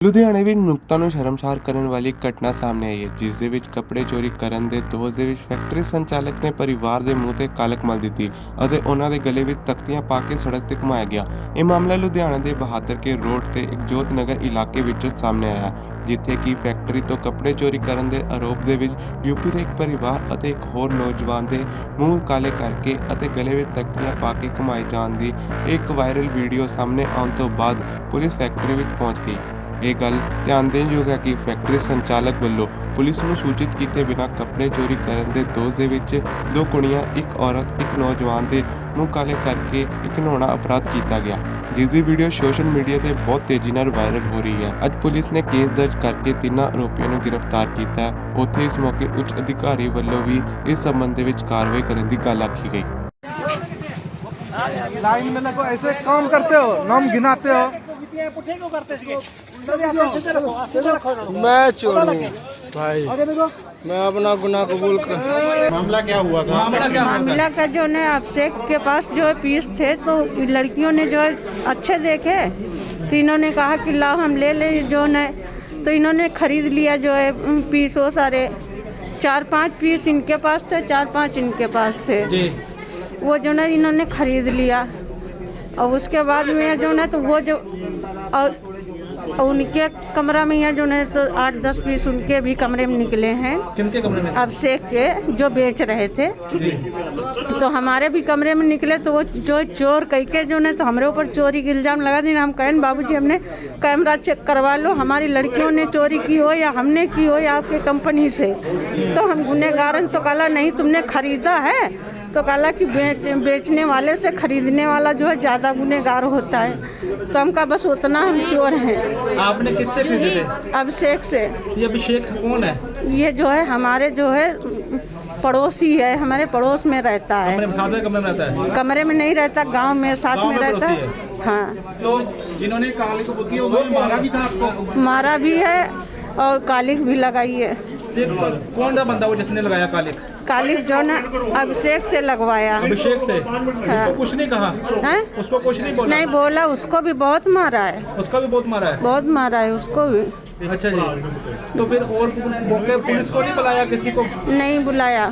ਲੁਧਿਆਣੇ ਵਿੱਚ ਨੁਕਤਾਂ ਨੂੰ ਸ਼ਰਮਸਾਰ ਕਰਨ ਵਾਲੀ ਇੱਕ ਘਟਨਾ ਸਾਹਮਣੇ ਆਈ ਹੈ, ਜਿਸ ਦੇ ਵਿੱਚ ਕੱਪੜੇ ਚੋਰੀ ਕਰਨ ਦੇ ਦੋਸ਼ ਦੇ ਵਿੱਚ ਫੈਕਟਰੀ ਸੰਚਾਲਕ ਨੇ ਪਰਿਵਾਰ ਦੇ ਮੂੰਹ ਤੇ ਕਾਲਕ ਮਲ ਦਿੱਤੀ ਅਤੇ ਉਹਨਾਂ ਦੇ ਗਲੇ ਵਿੱਚ ਤਖਤੀਆਂ ਪਾ ਕੇ ਸੜਕ ਤੇ ਘੁਮਾਇਆ ਗਿਆ। ਇਹ ਮਾਮਲਾ ਲੁਧਿਆਣਾ ਦੇ ਬਹਾਦਰ ਕੇ ਰੋਡ ਤੇ ਇੱਕ ਜੋਤ ਨਗਰ ਇਲਾਕੇ ਵਿੱਚੋਂ ਸਾਹਮਣੇ ਆਇਆ ਜਿੱਥੇ ਕਿ ਫੈਕਟਰੀ ਤੋਂ ਕੱਪੜੇ ਚੋਰੀ ਕਰਨ ਦੇ ਆਰੋਪ ਦੇ ਵਿੱਚ ਯੂਪੀ ਦੇ ਇੱਕ ਪਰਿਵਾਰ ਅਤੇ ਇੱਕ ਹੋਰ ਨੌਜਵਾਨ ਦੇ ਮੂੰਹ ਕਾਲੇ ਕਰਕੇ ਅਤੇ ਗਲੇ ਵਿੱਚ ਤਖਤੀਆਂ ਪਾ ਕੇ ਘੁਮਾਏ ਜਾਣ ਦੀ ਇੱਕ ਵਾਇਰਲ ਵੀਡੀਓ ਸਾਹਮਣੇ ਆਉਣ ਤੋਂ ਬਾਅਦ ਪੁਲਿਸ ਫੈਕਟਰੀ ਵਿੱਚ ਪਹੁੰਚ ਗਈ। ਇਹ ਗੱਲ ਧਿਆਨ ਦੇਣ ਯੋਗ ਹੈ ਕਿ ਫੈਕਟਰੀ ਸੰਚਾਲਕ ਵੱਲੋਂ ਪੁਲਿਸ ਨੂੰ ਸੂਚਿਤ ਕੀਤੇ ਬਿਨਾਂ ਕੱਪੜੇ ਚੋਰੀ ਕਰਨ ਦੇ ਦੋਸ਼ ਦੇ ਵਿੱਚ ਦੋ ਕੁੜੀਆਂ ਇੱਕ ਔਰਤ ਇੱਕ ਨੌਜਵਾਨ ਦੇ ਮੂੰਹ ਕਾਲੇ ਕਰਕੇ ਇੱਕ ਘਿਨੌਣਾ ਅਪਰਾਧ ਕੀਤਾ ਗਿਆ ਜਿਸ ਦੀ ਵੀਡੀਓ ਸੋਸ਼ਲ ਮੀਡੀਆ ਤੇ ਬਹੁਤ ਤੇਜ਼ੀ ਨਾਲ ਵਾਇਰਲ ਹੋ ਰਹੀ ਹੈ ਅੱਜ ਪੁਲਿਸ ਨੇ ਕੇਸ ਦਰਜ ਕਰਕੇ ਤਿੰਨਾਂ ਆਰੋਪੀਆਂ ਨੂੰ ਗ੍ਰਿਫਤਾਰ ਕੀਤਾ ਹੈ ਉੱਥੇ ਇਸ ਮੌਕੇ ਉੱਚ ਅਧਿਕਾਰੀ ਵੱਲੋਂ ਵੀ ਇਸ ਸੰਬੰਧ ਦੇ ਵਿੱਚ ਕਾਰਵਾਈ ਕਰਨ ਦੀ ਗੱਲ ਆਖੀ ਗਈ लाइन में लगो ऐसे काम करते हो नाम गिनाते हो मैं चोर हूँ भाई। मैं अपना गुनाह कबूल कर मामला क्या हुआ था? मामला का जो है अभिषेक के पास जो है पीस थे तो लड़कियों ने जो है अच्छे देखे। तो इन्होंने कहा कि लाओ हम ले लें जो है तो इन्होंने खरीद लिया जो है उम, पीस वो सारे। चार पाँच पीस इनके पास थे चार पाँच इनके पास थे। जी। वो जो है इन्होंने खरीद लिया। और उसके बाद में जो है तो वो जो और उनके कमरा में यहाँ जो है तो आठ दस पीस उनके भी कमरे में निकले हैं। अब अभिषेक के जो बेच रहे थे। तो हमारे भी कमरे में निकले तो वो जो चोर कह के जो ने तो हमारे ऊपर चोरी के इल्ज़ाम लगा दी हम कहें बाबूजी हमने कैमरा चेक करवा लो। हमारी लड़कियों ने चोरी की हो या हमने की हो या आपके कंपनी से। तो हम गुनेगार तो कहा नहीं तुमने खरीदा है। तो कहा कि बेच बेचने वाले से खरीदने वाला जो है ज़्यादा गुनेगार होता है। तो हम कहा बस उतना हम चोर हैं। आपने किससे खरीदे? अभिषेक से। ये अभिषेक कौन है? ये जो है हमारे जो है पड़ोसी है हमारे पड़ोस में रहता है। कमरे में रहता है? कमरे में नहीं रहता गाँव में साथ में रहता है। हाँ? तो जिन्होंने काली को मारा भी था आपको? मारा भी है और कालिक भी लगाई है। कौन सा बंदा वो जिसने लगाया कालिक? कालिक जो ना अभिषेक से लगवाया। अभिषेक से? हाँ। उसको कुछ नहीं कहा? है? उसको कुछ नहीं बोला? नहीं बोला उसको भी बहुत मारा है। उसका भी बहुत मारा है? बहुत मारा है उसको भी। अच्छा जी। तो फिर और मौके पुलिस को नहीं बुलाया किसी को? नहीं बुलाया।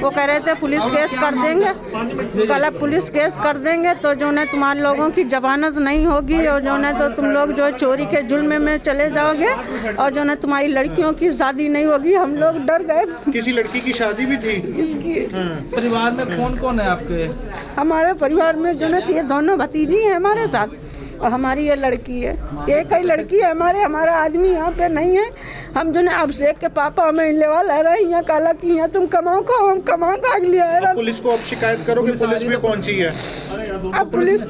वो कह रहे थे पुलिस केस कर देंगे। कल पुलिस केस कर देंगे तो जो है तुम्हारे लोगों की जमानत नहीं होगी और जो है तो तुम लोग जो चोरी के जुल्म में चले जाओगे और जो है तुम्हारी लड़कियों की शादी नहीं होगी हम लोग डर गए। किसी लड़की की शादी भी थी? इसकी परिवार में कौन कौन है आपके? हमारे परिवार में जो है ये दोनों भतीजी है हमारे साथ और हमारी ये लड़की है। एक ही लड़की है हमारे हमारा आदमी यहाँ पे नहीं है। हम जो है अभिषेक के पापा हमें लेवा ला रहे हैं यहाँ काला की यहाँ तुम कमाओ खाओ हम कमा काग लिया है पुलिस को अब शिकायत करोगे पुलिस भी पहुँची है। अब पुलिस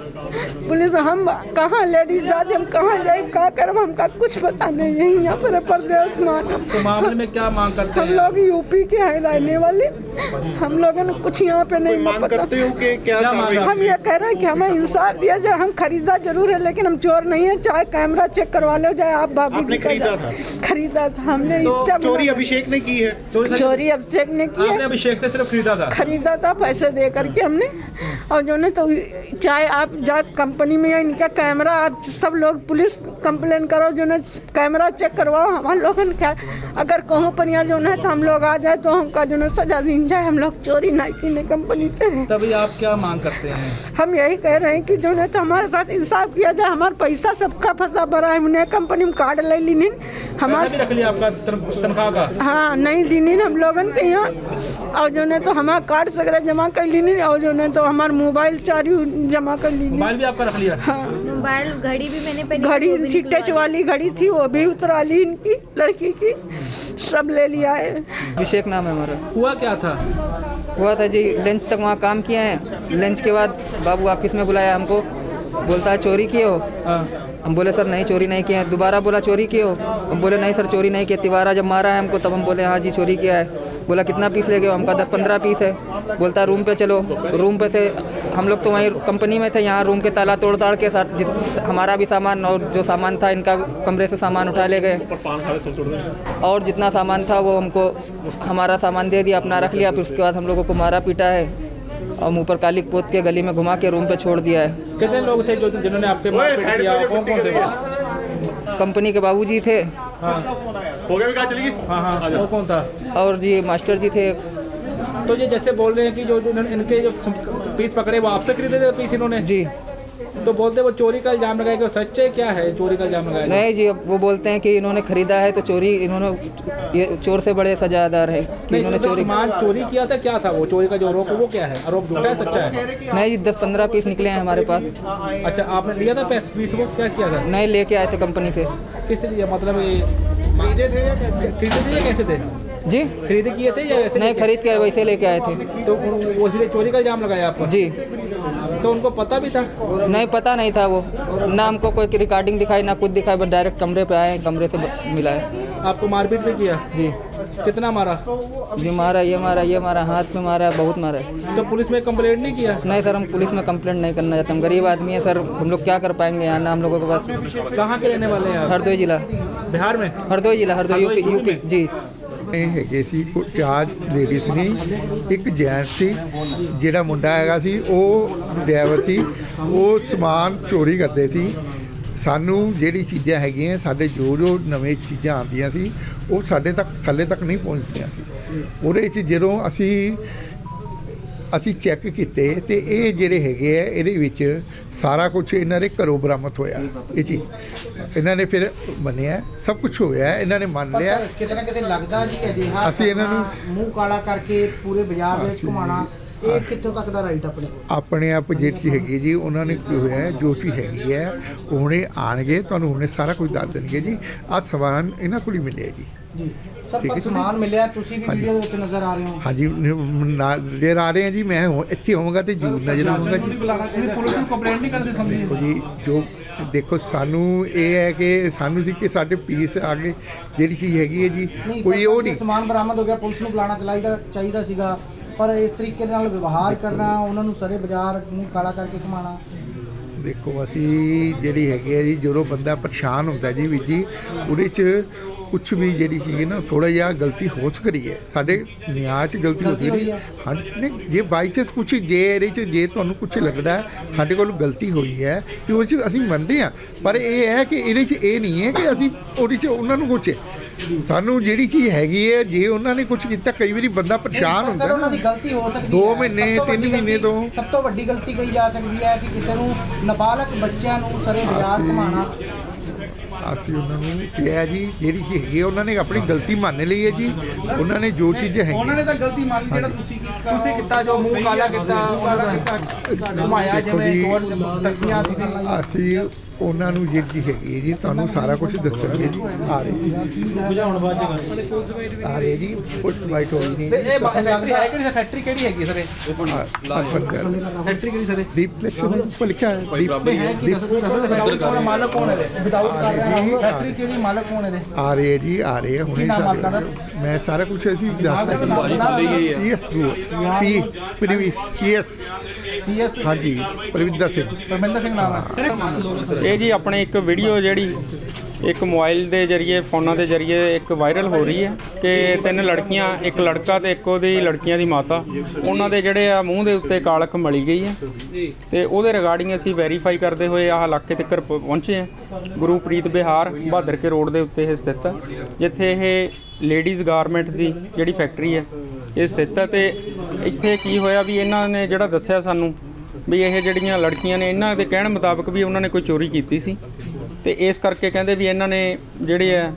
पुलिस हम कहाँ लेडीज़ जाते हम कहाँ जाए क्या करब हमका कुछ पता नहीं है यहाँ पर है परदेश में। तो मामले में क्या मांग करते हम लोग यूपी के हैं रहने वाले। हम लोगों ने कुछ यहाँ पे नहीं मांग पता। करते हो कि क्या हम ये कह रहे हैं कि हमें इंसाफ दिया जाए हम खरीदा ज़रूर है लेकिन हम चोर नहीं है चाहे कैमरा चेक करवा लो चाहे आप बाबू जी का खरीदा हमने तो चोरी अभिषेक ने की है? चोरी चोरी अभिषेक ने की आपने है अभिषेक से सिर्फ़ खरीदा था? खरीदा था पैसे दे करके हमने। और जो है तो चाहे आप जा कंपनी में या इनका कैमरा आप सब लोग पुलिस कंप्लेन करो जो है कैमरा चेक करवाओ हम लोग अगर कहूँ पर यहाँ जो है तो हम लोग आ जाए तो हमका जो है सजा दी जाए हम लोग चोरी नहीं की नहीं कंपनी से। तभी आप क्या मांग करते हैं? हम यही कह रहे हैं कि जो है तो हमारे साथ इंसाफ किया जाए हमारा पैसा सबका फंसा भरा है उन्हें कंपनी में कार्ड ले ली हमारे रख आपका तनख्वाह का? हाँ नहीं दी नहीं हम लोगन के यहाँ और जो तो हमारा कार्ड वगैरह जमा कर ली नहीं और जो तो हमारा मोबाइल चारी जमा कर ली मोबाइल भी आपका रख लिया? हाँ। मोबाइल घड़ी भी मैंने पहनी घड़ी निकलवा टच वाली घड़ी थी वो भी उतरा ली इनकी लड़की की सब ले लिया है। अभिषेक नाम है हमारा। हुआ क्या था? हुआ था जी लंच तक वहाँ काम किया है। लंच के बाद बाबू ऑफ़िस में बुलाया हमको। बोलता है चोरी किए हो? हाँ। हम बोले सर नहीं चोरी नहीं किया है। दोबारा बोला चोरी किए हो? हम बोले नहीं सर चोरी नहीं किया तिवारा जब मारा है हमको तब हम बोले हाँ जी चोरी किया है। बोला कितना पीस ले गए? हमका दस पंद्रह पीस है। बोलता रूम पे चलो। रूम पे से हम लोग तो वहीं कंपनी में थे यहाँ रूम के ताला तोड़ ताड़ के साथ हमारा भी सामान और जो सामान था इनका कमरे से सामान उठा ले गए। और जितना सामान था वो हमको हमारा सामान दे दिया अपना रख लिया फिर उसके बाद हम लोगों को मारा पीटा है। और मुंह पर काली पोत के गली में घुमा के रूम पे छोड़ दिया है कितने लोग थे जो जिन्होंने आपके मारपीट किया कौन कौन थे वो? कंपनी के बाबूजी थे हाँ हो गया भी कहा चलेगी हाँ हाँ वो कौन था और जी मास्टर जी थे तो ये जैसे बोल रहे हैं कि जो जो इन्होंने- इनके जो पीस पकड़े वो आपसे खरीदे थे पीस इन्होंने जी तो बोलते वो चोरी का इल्ज़ाम लगाया कि वो सच है क्या है चोरी का इल्ज़ाम लगाया? नहीं जी वो बोलते हैं कि इन्होंने खरीदा है तो चोरी इन्होंने ये चोर से बड़े सजादार है कि नहीं इन्होंने चोरी सामान चोरी किया था क्या था वो? चोरी का जो आरोप वो क्या है? आरोप झूठा है सच्चा है? नहीं जी दस पंद्रह पीस निकले हैं हमारे पास। अच्छा आपने लिया था पैसे? पीस को क्या किया था? नहीं लेके आए थे कंपनी से। किस लिए मतलब ये खरीदे थे या कैसे? खरीदे थे या कैसे थे? जी? खरीदे किए थे या वैसे नहीं खरीद के वैसे लेके आए थे। तो वो इसलिए चोरी का इल्ज़ाम लगाया आप? पर जी। तो उनको पता भी था? नहीं पता नहीं था वो। ना हमको कोई रिकॉर्डिंग दिखाई ना कुछ दिखाई बस डायरेक्ट कमरे पे आए कमरे से मिला है। आपको मारपीट भी किया? जी। कितना मारा? जी मारा ये मारा ये मारा हाथ में मारा बहुत मारा है। तो पुलिस में कंप्लेंट नहीं किया? नहीं सर हम पुलिस में कंप्लेंट नहीं करना चाहते हम गरीब आदमी है सर हम लोग क्या कर पाएँगे यहाँ? ना हम लोगों के पास कहाँ के रहने वाले हैं हरदोई जिला। बिहार में? हरदोई जिला हरदोई यूपी यूपी जी। ਇਹ ਹੈਗੇ ਸੀ, ਕੋ- ਚਾਰ ਲੇਡੀਜ਼ ਨੇ। ਇੱਕ ਜੈਂਟ ਸੀ, ਜਿਹੜਾ ਮੁੰਡਾ ਹੈਗਾ ਸੀ, ਉਹ ਡਰਾਈਵਰ ਸੀ। ਉਹ ਸਮਾਨ ਚੋਰੀ ਕਰਦੇ ਸੀ। ਸਾਨੂੰ ਜਿਹੜੀ ਚੀਜ਼ਾਂ ਹੈਗੀਆਂ, ਸਾਡੇ ਜੋ ਜੋ ਨਵੇਂ ਚੀਜ਼ਾਂ ਆਉਂਦੀਆਂ ਸੀ, ਉਹ ਸਾਡੇ ਤੱਕ ਥੱਲੇ ਤੱਕ ਨਹੀਂ ਪਹੁੰਚਦੀਆਂ ਸੀ। ਉਹਦੇ 'ਚ ਜਦੋਂ ਅਸੀਂ ਅਸੀਂ ਚੈੱਕ ਕੀਤੇ ਤੇ ਇਹ ਜਿਹੜੇ ਹੈਗੇ ਆ ਇਹਦੇ ਵਿੱਚ ਸਾਰਾ ਕੁਝ ਇਹਨਾਂ ਦੇ ਘਰੋਂ ਬਰਾਮਦ ਹੋਇਆ। ਇਹ ਚੀਜ਼ ਇਹਨਾਂ ਨੇ ਫਿਰ ਮੰਨਿਆ ਸਭ ਕੁਝ ਹੋਇਆ ਇਹਨਾਂ ਨੇ ਮੰਨ ਲਿਆ। ਕਿਤੇ ਨਾ ਕਿਤੇ ਲੱਗਦਾ ਜੀ ਅਜਿਹਾ ਅਸੀਂ ਇਹਨਾਂ ਨੂੰ- ਮੂੰਹ ਕਾਲਾ ਕਰਕੇ ਪੂਰੇ ਬਾਜ਼ਾਰ ਦੇ ਵਿੱਚ ਘੁਮਾਣਾ ਇਹ ਕਿੱਥੋਂ ਤੱਕ ਦਾ ਰਾਈਟ ਆਪਣੇ ਕੋਲ? ਆਪਣੇ ਆਪ ਜਿਹੜੀ ਹੈਗੀ ਜੀ ਉਹਨਾਂ ਨੇ ਕੀ ਹੋਇਆ ਜੋ ਚੀਜ਼ ਹੈਗੀ ਹੈ ਹੁਣੇ ਆਣਗੇ ਤੁਹਾਨੂੰ ਹੁਣੇ ਸਾਰਾ ਕੁਝ ਦੱਸ ਦੇਣਗੇ ਜੀ। ਆਹ ਸਮਾਨ ਇਹਨਾਂ ਕੋਲ ਹੀ ਮਿਲਿਆ ਜੀ। ਜੀ। ਸਰ ਪਰ ਸਮਾਨ ਮਿਲਿਆ ਤੁਸੀਂ ਵੀ ਵੀਡੀਓ ਦੇ ਵਿੱਚ ਨਜ਼ਰ ਆ ਰਹੇ ਹੋ। ਹਾਂਜੀ ਨਜ਼ਰ ਆ ਰਹੇ ਹਾਂ ਜੀ ਮੈਂ ਹੋ- ਇੱਥੇ ਹੋਵਾਂਗਾ ਤੇ ਜੂ ਨਜ਼ਰ ਆਵਾਂਗਾ ਜੀ। ਪੁਲਿਸ ਨੂੰ ਕੰਪਲੇਂਟ ਨਹੀਂ ਕਰਦੇ ਸਮਝੀ। ਦੇਖੋ ਜੀ ਜੋ ਦੇਖੋ ਸਾਨੂੰ ਇਹ ਹੈ ਕਿ ਸਾਨੂੰ ਸੀ ਕਿ ਸਾਡੇ ਪੀਸ ਆ ਗਏ ਜਿਹੜੀ ਚੀਜ਼ ਹੈਗੀ ਹੈ ਜੀ ਕੋਈ ਉਹ ਨਹੀਂ। ਸਮਾਨ ਬਰਾਮਦ ਹੋ ਗਿਆ ਪੁਲਿਸ ਨੂੰ ਬੁਲਾਣਾ ਚਾਹੀਦਾ ਚਾਹੀਦਾ ਸੀਗਾ। ਪਰ ਇਸ ਤਰੀਕੇ ਦੇ ਨਾਲ ਵਿਵਹਾਰ ਕਰਨਾ ਉਹਨਾਂ ਨੂੰ ਸਾਰੇ ਬਾਜ਼ਾਰ ਨੂੰ ਕਾਲਾ ਕਰਕੇ ਘਮਾਣਾ ਦੇਖੋ ਅਸੀਂ ਜਿਹੜੀ ਹੈਗੀ ਹੈ ਜੀ ਜਦੋਂ ਬੰਦਾ ਪਰੇਸ਼ਾਨ ਹੁੰਦਾ ਜੀ ਵੀਰ ਜੀ ਉਹਦੇ 'ਚ ਕੁਝ ਵੀ ਜਿਹੜੀ ਚੀਜ਼ ਨਾ ਥੋੜਾ ਜਿਹਾ ਗਲਤੀ ਹੋ ਸਕਦੀ ਹੈ। ਸਾਡੇ ਨਿਆਂ 'ਚ ਗਲਤੀ ਹੋ ਸਕਦੀ ਹੈ। ਹੈ। ਹਾਂ ਨਹੀਂ ਜੇ ਬਾਈ ਚਾਂਸ ਕੁਝ ਜੇ ਇਹਦੇ 'ਚ ਜੇ ਤੁਹਾਨੂੰ ਕੁਝ ਲੱਗਦਾ ਹੈ, ਸਾਡੇ ਕੋਲ ਗਲਤੀ ਹੋਈ ਹੈ ਤੇ ਉਹ 'ਚ ਅਸੀਂ ਮੰਨਦੇ ਹਾਂ। ਪਰ ਇਹ ਹੈ ਕਿ ਇਹਦੇ 'ਚ ਇਹ ਨਹੀਂ ਹੈ ਕਿ ਅਸੀਂ ਉਹਦੇ 'ਚ ਉਹਨਾਂ ਨੂੰ ਕੁਝ ਸਾਨੂੰ ਜਿਹੜੀ ਚੀਜ਼ ਹੈਗੀ ਹੈ ਜੇ ਉਹਨਾਂ ਨੇ ਕੁਝ ਕੀਤਾ ਕਈ ਵਾਰੀ ਬੰਦਾ ਪਰੇਸ਼ਾਨ ਪਰ ਹੁੰਦਾ ਉਹਨਾਂ ਨਾ। ਦੀ ਗਲਤੀ ਹੋ ਸਕਦੀ ਦੋ ਹੈ। ਮਹੀਨੇ, ਸਭ ਤੋਂ ਤਿੰਨ ਮਹੀਨੇ ਤੋਂ- ਸਭ ਤੋਂ ਵੱਡੀ ਗਲਤੀ ਕਹੀ ਜਾ ਸਕਦੀ ਹੈ ਕਿ ਕਿਸੇ ਨੂੰ ਨਾਬਾਲਗ ਬੱਚਿਆਂ ਨੂੰ ਸਾਰੇ ਬਾਜ਼ਾਰ ਘੁਮਾਣਾ ਅਸੀਂ ਉਹਨਾਂ ਨੂੰ ਕਿਹਾ ਜੀ ਜਿਹੜੀ ਹੈਗੀ ਹੈ, ਉਹਨਾਂ ਨੇ ਆਪਣੀ ਗਲਤੀ ਮੰਨ ਲਈ ਹੈ ਜੀ। ਉਹਨਾਂ ਨੇ ਜੋ ਚੀਜ਼ ਹੈਗੀ ਉਹਨਾਂ ਨੇ ਤਾਂ ਗਲਤੀ ਮੰਨ ਲਈ ਜਿਹੜਾ ਤੁਸੀਂ ਕੀਤਾ ਤੁਸੀਂ ਕੀਤਾ ਜੋ ਮੂੰਹ ਕਾਲਾ ਕੀਤਾ ਘੁਮਾਇਆ ਦੇਖੋ ਜਿਵੇਂ ਜੀ, ਗੋਲ ਤੱਕੀਆਂ ਤੁਸੀਂ ਅਸੀਂ ਉਹਨਾਂ ਨੂੰ ਜਿਹੜੀ ਚੀਜ਼ ਹੈਗੀ ਹੈ ਜੀ ਤੁਹਾਨੂੰ ਸਾਰਾ ਕੁਝ ਦੱਸਾਂਗੇ ਜੀ। ਆ ਰਹੇ ਜੀ। ਆ ਰਹੇ ਜੀ। ਪੁਲਿਸ ਵਾਈਟ ਹੋਈ ਨਹੀਂ ਤੇ ਇਹ ਫੈਕਟਰੀ ਹੈ ਕਿਹੜੀ? ਫੈਕਟਰੀ ਕਿਹੜੀ ਹੈਗੀ ਸਰ ਇਹ? ਫੈਕਟਰੀ ਕਿਹੜੀ ਸਰ ਦੀਪ ਉੱਪਰ ਲਿਖਿਆ ਹੈ ਦੀਪ ਹੈ ਕੀ? ਮਾਲਕ ਕੌਣ ਹੈ? ਇਹਦੇ? ਵਿਦਆਊਟ ਕਰ ਰਿਹਾ ਜੀ, ਆ ਫੈਕਟਰੀ ਕਿਹੜੀ ਮਾਲਕ ਕੌਣ ਇਹਦੇ? ਆ ਰਹੇ ਹੈ ਜੀ ਆ ਰਹੇ ਹੈ ਹੁਣੇ ਸਾਰੇ? ਮੈਂ ਸਾਰਾ ਕੁਝ ਅਸੀਂ ਦੱਸਦਾ ਜੀ ਯੈਸ ਦੋ ਪੀ ਪ੍ਰੀਵਿਸ ਯੈਸ ਪੀਐਸ ਹਾਂਜੀ ਪ੍ਰਵਿੰਦਰ ਸਿੰਘ। ਪਰਮਿੰਦਰ ਸਿੰਘ ਨਾਮ ਹੈ। ਇਹ ਜੀ ਆਪਣੇ ਇੱਕ ਵੀਡੀਓ ਜਿਹੜੀ ਇੱਕ ਮੋਬਾਈਲ ਦੇ ਜ਼ਰੀਏ, ਫੋਨਾਂ ਦੇ ਜ਼ਰੀਏ ਇੱਕ ਵਾਇਰਲ ਹੋ ਰਹੀ ਹੈ ਕਿ ਤਿੰਨ ਲੜਕੀਆਂ, ਇੱਕ ਲੜਕਾ ਤੇ ਇੱਕ ਉਹਦੀ ਲੜਕੀਆਂ ਦੀ ਮਾਤਾ। ਉਹਨਾਂ ਦੇ ਜਿਹੜੇ ਆ ਮੂੰਹ ਦੇ ਉੱਤੇ ਕਾਲਖ ਮਲੀ ਗਈ ਹੈ ਤੇ ਉਹਦੇ ਰਿਗਾਰਡਿੰਗ ਅਸੀਂ ਵੈਰੀਫਾਈ ਕਰਦੇ ਹੋਏ ਆਹ ਇਲਾਕੇ ਤੱਕ ਪਹੁੰਚੇ ਹਾਂ। ਗੁਰੂਪ੍ਰੀਤ ਬਿਹਾਰ ਬਹਾਦਰ ਕੇ ਰੋਡ ਦੇ ਉੱਤੇ ਇਹ ਸਥਿਤ ਹੈ, ਜਿੱਥੇ ਇਹ ਲੇਡੀਜ਼ ਗਾਰਮੈਂਟ ਦੀ ਜਿਹੜੀ ਫੈਕਟਰੀ ਹੈ, ਇਹ ਸਥਿਤ ਹੈ ਤੇ ਇੱਥੇ ਕੀ ਹੋਇਆ ਵੀ ਇਹਨਾਂ ਨੇ ਜਿਹੜਾ ਦੱਸਿਆ ਸਾਨੂੰ ਵੀ ਇਹ ਜਿਹੜੀਆਂ ਲੜਕੀਆਂ ਨੇ, ਇਹਨਾਂ ਦੇ ਕਹਿਣ ਮੁਤਾਬਕ ਵੀ ਉਹਨਾਂ ਨੇ ਕੋਈ ਚੋਰੀ ਕੀਤੀ ਸੀ। ਤੇ ਇਸ ਕਰਕੇ ਕਹਿੰਦੇ ਵੀ ਇਹਨਾਂ ਨੇ ਜਿਹੜੇ ਆ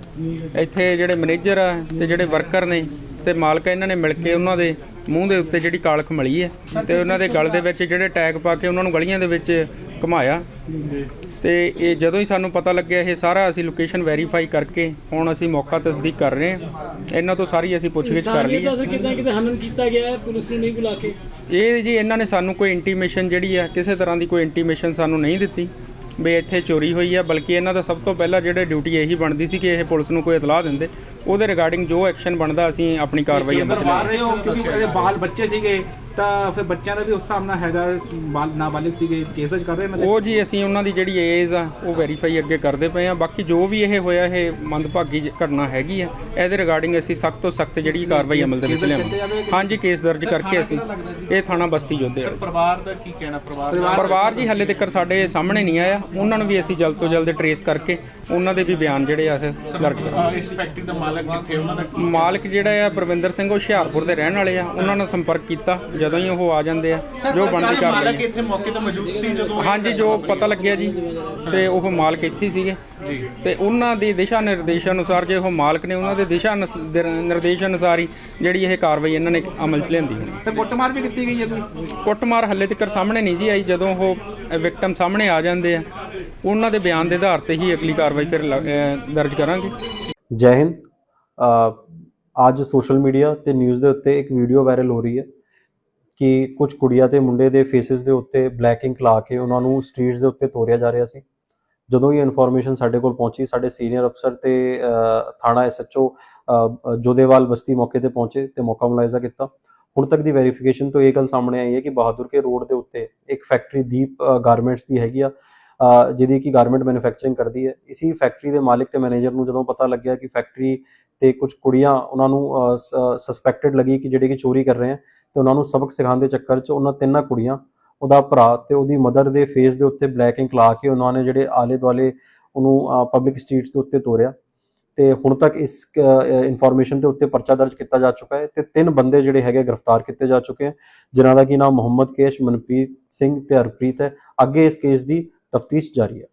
ਇੱਥੇ ਜਿਹੜੇ ਮੈਨੇਜਰ ਆ ਤੇ ਜਿਹੜੇ ਵਰਕਰ ਨੇ ਤੇ ਮਾਲਕ ਇਹਨਾਂ ਨੇ ਮਿਲ ਕੇ ਉਹਨਾਂ ਦੇ ਮੂੰਹ ਦੇ ਉੱਤੇ ਜਿਹੜੀ ਕਾਲਖ ਮਲੀ ਹੈ ਤੇ ਉਹਨਾਂ ਦੇ ਗਲ ਦੇ ਵਿੱਚ ਜਿਹੜੇ ਟੈਗ ਪਾ ਕੇ ਉਹਨਾਂ ਨੂੰ ਗਲੀਆਂ ਦੇ ਵਿੱਚ ਘੁਮਾਇਆ। ਤੇ ਇਹ ਜਦੋਂ ਹੀ ਸਾਨੂੰ ਪਤਾ ਲੱਗਿਆ ਇਹ ਸਾਰਾ ਅਸੀਂ ਲੋਕੇਸ਼ਨ ਵੈਰੀਫਾਈ ਕਰਕੇ ਹੁਣ ਅਸੀਂ ਮੌਕਾ ਤਸਦੀਕ ਕਰ ਰਹੇ ਹਾਂ। ਇਹਨਾਂ ਤੋਂ ਸਾਰੀ ਅਸੀਂ ਪੁੱਛਗਿੱਛ ਕਰ ਲਈ ਹੈ। ਕਿਦਾਂ ਕਿਤੇ ਹਨਨ ਕੀਤਾ ਗਿਆ ਹੈ ਪੁਲਿਸ ਨੂੰ ਨਹੀਂ ਬੁਲਾ ਕੇ? ਇਹ ਜੀ ਇਹਨਾਂ ਨੇ ਸਾਨੂੰ ਕੋਈ ਇੰਟੀਮੇਸ਼ਨ ਜਿਹੜੀ ਆ ਕਿਸੇ ਤਰ੍ਹਾਂ ਦੀ ਕੋਈ ਇੰਟੀਮੇਸ਼ਨ ਸਾਨੂੰ ਨਹੀਂ ਦਿੱਤੀ। ਵੀ ਇੱਥੇ ਚੋਰੀ ਹੋਈ ਆ ਬਲਕਿ ਇਹਨਾਂ ਦਾ ਸਭ ਤੋਂ ਪਹਿਲਾਂ ਜਿਹੜੇ ਡਿਊਟੀ ਇਹੀ ਬਣਦੀ ਸੀ ਕਿ ਇਹ ਪੁਲਿਸ ਨੂੰ ਕੋਈ ਇਤਲਾਹ ਦਿੰਦੇ। ਉਹਦੇ ਰਿਗਾਰਡਿੰਗ ਜੋ ਐਕਸ਼ਨ ਬਣਦਾ ਅਸੀਂ ਆਪਣੀ ਕਾਰਵਾਈ ਅਮਲ ਚ ਰਹੇ ਹੋ? ਕਿਉਂਕਿ ਇਹਦੇ ਬਾਲ ਬੱਚੇ ਸੀਗੇ। ਤਾਂ ਫਿਰ ਬੱਚਿਆਂ ਦਾ ਵੀ ਉਸ ਹਿਸਾਬ ਨਾਲ ਹੈਗਾ ਬਾਲ ਨਾਬਾਲਿਗ ਸੀਗੇ ਕੇਸ ਦਰਜ ਕਰ ਰਹੇ ਨੇ ਉਹ ਜੀ ਅਸੀਂ ਉਹਨਾਂ ਦੀ ਜਿਹੜੀ ਏਜ ਆ ਉਹ ਵੈਰੀਫਾਈ ਅੱਗੇ ਕਰਦੇ ਪਏ ਆ। ਬਾਕੀ ਜੋ ਵੀ ਇਹ ਹੋਇਆ ਇਹ ਮੰਦਭਾਗੀ ਜ- ਘਟਨਾ ਹੈਗੀ ਆ। ਇਹਦੇ ਰਿਗਾਰਡਿੰਗ ਅਸੀਂ ਸਖਤ ਤੋਂ ਸਖਤ ਜਿਹੜੀ ਕਾਰਵਾਈ ਅਮਲ ਦੇ ਵਿੱਚ ਲਿਆਵਾਂਗੇ। ਹਾਂਜੀ ਕੇਸ ਦਰਜ ਕਰਕੇ ਅਸੀਂ ਇਹ ਥਾਣਾ ਬਸਤੀ ਜੋਧੇ ਵਾਲਾ। ਪਰਿਵਾਰ ਦਾ ਕੀ ਕਹਿਣਾ? ਪਰਿਵਾਰ ਪਰਿਵਾਰ ਜੀ ਹੱਲੇ ਤੱਕ ਸਾਡੇ ਸਾਹਮਣੇ ਨਹੀਂ ਆਇਆ। ਉਹਨਾਂ ਨੂੰ ਵੀ ਅਸੀਂ ਜਲਦ ਤੋਂ ਜਲਦ ਟਰੇਸ ਕਰਕੇ ਉਹਨਾਂ ਦੇ ਵੀ ਬਿਆਨ ਜਿਹੜੇ ਆ ਇਹ ਦਰਜ ਕਰਾਂਗੇ। ਇਸ ਫੈਕਟਰੀ ਦਾ ਮਾਲਕ ਕਿੱਥੇ ਉਹਨਾਂ ਦਾ ਮਾਲਕ ਜਿਹੜਾ ਆ ਪ੍ਰਵਿੰਦਰ ਸਿੰਘ ਉਹ ਹੁਸ਼ਿਆਰਪੁਰ ਦੇ ਰਹਿਣ ਵਾਲੇ ਆ। ਉਹਨਾਂ ਨਾਲ ਸੰਪਰਕ ਕੀਤਾ। ਜਦੋਂ ਹੀ ਉਹ ਆ ਜਾਂਦੇ ਆ ਜੋ ਬਣਦੀ ਮਾਲਕ ਕਾਰਵਾਈ ਇੱਥੇ ਮੌਕੇ ਤੇ ਮੌਜੂਦ ਸੀ ਜਦੋਂ ਹਾਂਜੀ ਜੋ ਪਤਾ ਲੱਗਿਆ ਜੀ ਤੇ ਉਹ ਮਾਲਕ ਇੱਥੇ ਹੀ ਸੀਗੇ। ਤੇ ਉਹਨਾਂ ਦੀ ਦਿਸ਼ਾ ਨਿਰਦੇਸ਼ ਅਨੁਸਾਰ ਜੇ ਉਹ ਮਾਲਕ ਨੇ ਉਹਨਾਂ ਦੇ ਦਿਸ਼ਾ ਦਰ- ਨਿਰਦੇਸ਼ ਅਨੁਸਾਰ ਹੀ ਜਿਹੜੀ ਇਹ ਕਾਰਵਾਈ ਇਹਨਾਂ ਨੇ ਅਮਲ 'ਚ ਲਿਆਂਦੀ ਹੋਣੀ। ਤੇ ਕੁੱਟਮਾਰ ਵੀ ਕੀਤੀ ਗਈ ਹੈ ਕੋਈ? ਕੁੱਟਮਾਰ ਹੱਲੇ ਤੱਕ ਸਾਹਮਣੇ ਨਹੀਂ ਜੀ ਆਈ ਜਦੋਂ ਉਹ ਵਿਕਟਮ ਸਾਹਮਣੇ ਆ ਜਾਂਦੇ ਆ ਉਹਨਾਂ ਦੇ ਬਿਆਨ ਦੇ ਆਧਾਰ ਤੇ ਹੀ ਅਗਲੀ ਕਾਰਵਾਈ ਫਿਰ ਲ- ਅਹ ਦਰਜ ਕਰਾਂਗੇ। ਜੈ ਹਿੰਦ। ਅ, ਅੱਜ ਸੋਸ਼ਲ ਮੀਡੀਆ ਤੇ ਨਿਊਜ਼ ਦੇ ਉੱਤੇ ਇੱਕ ਵੀਡੀਓ ਵਾਇਰਲ ਹੋ ਰਹੀ ਹੈ। ਕਿ ਕੁਝ ਕੁੜੀਆਂ ਤੇ ਮੁੰਡੇ ਦੇ ਫੇਸਿਸ ਦੇ ਉੱਤੇ ਬਲੈਕ ਇੰਕ ਲਾ ਕੇ ਉਹਨਾਂ ਨੂੰ ਸਟਰੀਟਸ ਦੇ ਉੱਤੇ ਤੋਰਿਆ ਜਾ ਰਿਹਾ ਸੀ। ਜਦੋਂ ਇਹ ਇਨਫੋਰਮੇਸ਼ਨ ਸਾਡੇ ਕੋਲ ਪਹੁੰਚੀ, ਸਾਡੇ ਸੀਨੀਅਰ ਅਫਸਰ ਤੇ ਥਾਣਾ ਐਸਐਚਓ ਜੋਦੇਵਾਲ ਬਸਤੀ ਮੌਕੇ ਤੇ ਪਹੁੰਚੇ ਤੇ ਮੌਕਾ ਮੁਲਾਇਜ਼ਾ ਕੀਤਾ। ਹੁਣ ਤੱਕ ਦੀ ਵੈਰੀਫਿਕੇਸ਼ਨ ਤੋਂ ਇਹ ਗੱਲ ਸਾਹਮਣੇ ਆਈ ਹੈ ਕਿ ਬਹਾਦਰ ਕੇ ਰੋਡ ਦੇ ਉੱਤੇ ਇੱਕ ਫੈਕਟਰੀ ਦੀਪ ਗਾਰਮੈਂਟਸ ਦੀ ਹੈਗੀ ਆ ਜਿਹਦੀ ਕਿ ਗਾਰਮੈਂਟ ਮੈਨੂਫੈਕਚਰਿੰਗ ਕਰਦੀ ਹੈ। ਇਸੀ ਫੈਕਟਰੀ ਦੇ ਮਾਲਿਕ ਤੇ ਮੈਨੇਜਰ ਨੂੰ ਜਦੋਂ ਪਤਾ ਲੱਗਿਆ ਕਿ ਫੈਕਟਰੀ ਤੇ ਕੁਝ ਕੁੜੀਆਂ ਉਹਨਾਂ ਨੂੰ ਸਸਪੈਕਟਡ ਲੱਗੀ ਕਿ ਜਿਹੜੇ ਕਿ ਚੋਰੀ ਕਰ ਰਹੇ ਹੈ ਤੇ ਉਹਨਾਂ ਨੂੰ ਸਬਕ ਸਿਖਾਉਣ ਦੇ ਚੱਕਰ 'ਚ ਉਹਨਾਂ ਤਿੰਨਾਂ ਕੁੜੀਆਂ, ਉਹਦਾ ਭਰਾ ਤੇ ਉਹਦੀ ਮਦਰ ਦੇ ਫੇਸ ਦੇ ਉੱਤੇ ਬਲੈਕ ਇੰਕ ਲਾ ਕੇ ਉਹਨਾਂ ਨੇ ਜਿਹੜੇ ਆਲੇ ਦੁਆਲੇ ਉਹਨੂੰ ਪਬਲਿਕ ਸਟਰੀਟਸ ਦੇ ਉੱਤੇ ਤੋਰਿਆ। ਤੇ ਹੁਣ ਤੱਕ ਇਸ ਇਨਫੋਰਮੇਸ਼ਨ ਦੇ ਉੱਤੇ ਪਰਚਾ ਦਰਜ ਕੀਤਾ ਜਾ ਚੁੱਕਾ ਹੈ ਤੇ ਤਿੰਨ ਬੰਦੇ ਜਿਹੜੇ ਹੈਗੇ ਗ੍ਰਿਫਤਾਰ ਕੀਤੇ ਜਾ ਚੁੱਕੇ ਹਨ ਜਿਨ੍ਹਾਂ ਦਾ ਕੀ ਨਾਮ ਮੁਹੰਮਦ ਕੇਸ਼, ਮਨਪ੍ਰੀਤ ਸਿੰਘ ਤੇ ਹਰਪ੍ਰੀਤ ਹੈ। ਅੱਗੇ ਇਸ ਕੇਸ ਦੀ ਤਫਤੀਸ਼ ਜਾਰੀ ਹੈ।